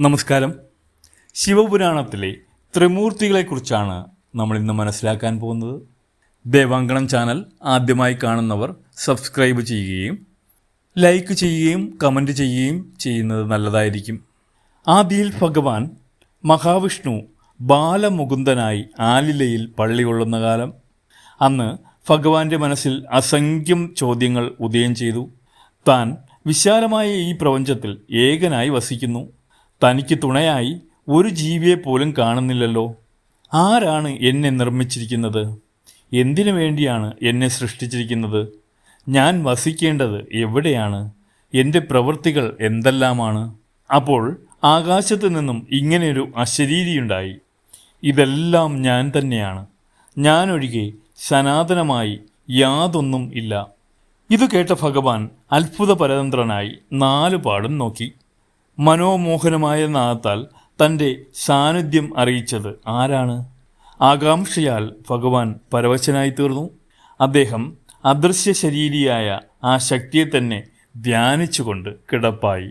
നമസ്കാരം. ശിവപുരാണത്തിലെ ത്രിമൂർത്തികളെക്കുറിച്ചാണ് നമ്മൾ ഇന്ന് മനസ്സിലാക്കാൻ പോകുന്നത്. ദേവാങ്കണം ചാനൽ ആദ്യമായി കാണുന്നവർ സബ്സ്ക്രൈബ് ചെയ്യുകയും ലൈക്ക് ചെയ്യുകയും കമന്റ് ചെയ്യുകയും ചെയ്യുന്നത് നല്ലതായിരിക്കും. ആദിയിൽ ഭഗവാൻ മഹാവിഷ്ണു ബാലമുകുന്ദനായി ആലിലയിൽ പള്ളി കൊള്ളുന്ന കാലം. അന്ന് ഭഗവാന്റെ മനസ്സിൽ അസംഖ്യം ചോദ്യങ്ങൾ ഉദയം ചെയ്തു. താൻ വിശാലമായ ഈ പ്രപഞ്ചത്തിൽ ഏകനായി വസിക്കുന്നു. തനിക്ക് തുണയായി ഒരു ജീവിയെ പോലും കാണുന്നില്ലല്ലോ. ആരാണ് എന്നെ നിർമ്മിച്ചിരിക്കുന്നത്? എന്തിനു വേണ്ടിയാണ് എന്നെ സൃഷ്ടിച്ചിരിക്കുന്നത്? ഞാൻ വസിക്കേണ്ടത് എവിടെയാണ്? എന്റെ പ്രവൃത്തികൾ എന്തെല്ലാമാണ്? അപ്പോൾ ആകാശത്ത് നിന്നും ഇങ്ങനെയൊരു അശരീരിയുണ്ടായി. ഇതെല്ലാം ഞാൻ തന്നെയാണ്. ഞാനൊഴികെ സനാതനമായി യാതൊന്നും ഇല്ല. ഇത് കേട്ട ഭഗവാൻ അത്ഭുത പരതന്ത്രനായി നാലുപാടും നോക്കി. മനോമോഹനമായ നാദത്താൽ തന്റെ സാന്നിധ്യം അറിയിച്ചത് ആരാണ്? ആകാംക്ഷയാൽ ഭഗവാൻ പരവശനായി തീർന്നു അദ്ദേഹം അദൃശ്യ ശരീരിയായ ആ ശക്തിയെ തന്നെ ധ്യാനിച്ചുകൊണ്ട് കിടപ്പായി.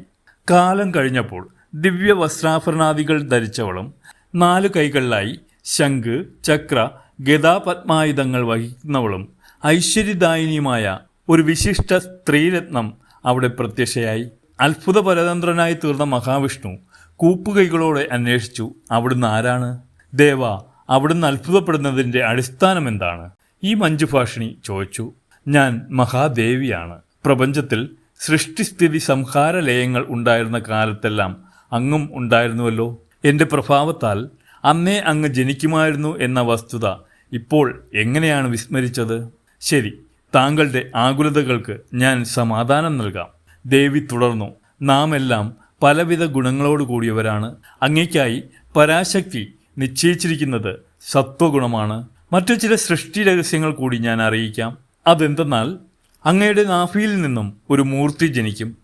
കാലം കഴിഞ്ഞപ്പോൾ ദിവ്യ വസ്ത്രാഭരണാദികൾ ധരിച്ചവളും നാല് കൈകളിലായി ശംഖ് ചക്ര ഗതാപത്മായുധങ്ങൾ വഹിക്കുന്നവളും ഐശ്വര്യദായിനിയുമായ ഒരു വിശിഷ്ട സ്ത്രീരത്നം അവിടെ പ്രത്യക്ഷയായി. അത്ഭുത പരതന്ത്രനായി തീർന്ന മഹാവിഷ്ണു കൂപ്പുകൈകളോടെ അന്വേഷിച്ചു അവിടുന്ന് ആരാണ്? ദേവ അവിടുന്ന് അത്ഭുതപ്പെടുന്നതിന്റെ അടിസ്ഥാനം എന്താണ്? ഈ മഞ്ജുഭാഷിണി ചോദിച്ചു. ഞാൻ മഹാദേവിയാണ്. പ്രപഞ്ചത്തിൽ സൃഷ്ടിസ്ഥിതി സംഹാര ലയങ്ങൾ ഉണ്ടായിരുന്ന കാലത്തെല്ലാം അങ്ങും ഉണ്ടായിരുന്നുവല്ലോ. എന്റെ പ്രഭാവത്താൽ അന്നേ അങ്ങ് ജനിക്കുമായിരുന്നു എന്ന വസ്തുത ഇപ്പോൾ എങ്ങനെയാണ് വിസ്മരിച്ചത്? ശരി താങ്കളുടെ ആകുലതകൾക്ക് ഞാൻ സമാധാനം നൽകാം. ദേവി തുടർന്നു. നാം എല്ലാം പലവിധ ഗുണങ്ങളോട് കൂടിയവരാണ്. അങ്ങേക്കായി പരാശക്തി നിശ്ചയിച്ചിരിക്കുന്നത് സത്വഗുണമാണ്. മറ്റു ചില സൃഷ്ടി രഹസ്യങ്ങൾ കൂടി ഞാൻ അറിയിക്കാം. അതെന്തെന്നാൽ അങ്ങയുടെ നാഫിയിൽ നിന്നും ഒരു മൂർത്തി ജനിക്കും.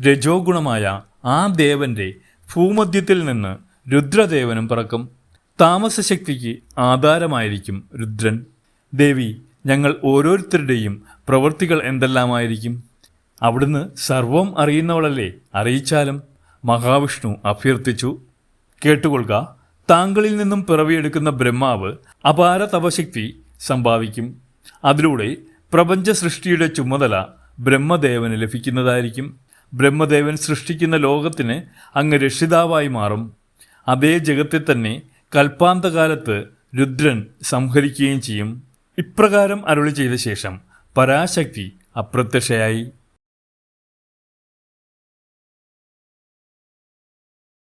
രജോ ഗുണമായ ആ ദേവന്റെ ഭൂമധ്യത്തിൽ നിന്ന് രുദ്രദേവനും പിറക്കും. താമസശക്തിക്ക് ആധാരമായിരിക്കും രുദ്രൻ. ദേവി ഞങ്ങൾ ഓരോരുത്തരുടെയും പ്രവൃത്തികൾ എന്തെല്ലാമായിരിക്കും? അവിടുന്ന് സർവം അറിയുന്നവളല്ലേ? അറിയിച്ചാലും മഹാവിഷ്ണു അഭ്യർത്ഥിച്ചു. കേട്ടുകൊള്ളുക താങ്കളിൽ നിന്നും പിറവിയെടുക്കുന്ന ബ്രഹ്മാവ് അപാര തപശക്തി സമ്പാദിക്കും അതിലൂടെ പ്രപഞ്ച സൃഷ്ടിയുടെ ചുമതല ബ്രഹ്മദേവന് ലഭിക്കുന്നതായിരിക്കും. ബ്രഹ്മദേവൻ സൃഷ്ടിക്കുന്ന ലോകത്തിന് അങ്ങ് രക്ഷിതാവായി മാറും. അതേ ജഗത്തെ തന്നെ കൽപ്പാന്തകാലത്ത് രുദ്രൻ സംഹരിക്കുകയും ചെയ്യും. ഇപ്രകാരം അരുളി ചെയ്ത ശേഷം പരാശക്തി അപ്രത്യക്ഷയായി.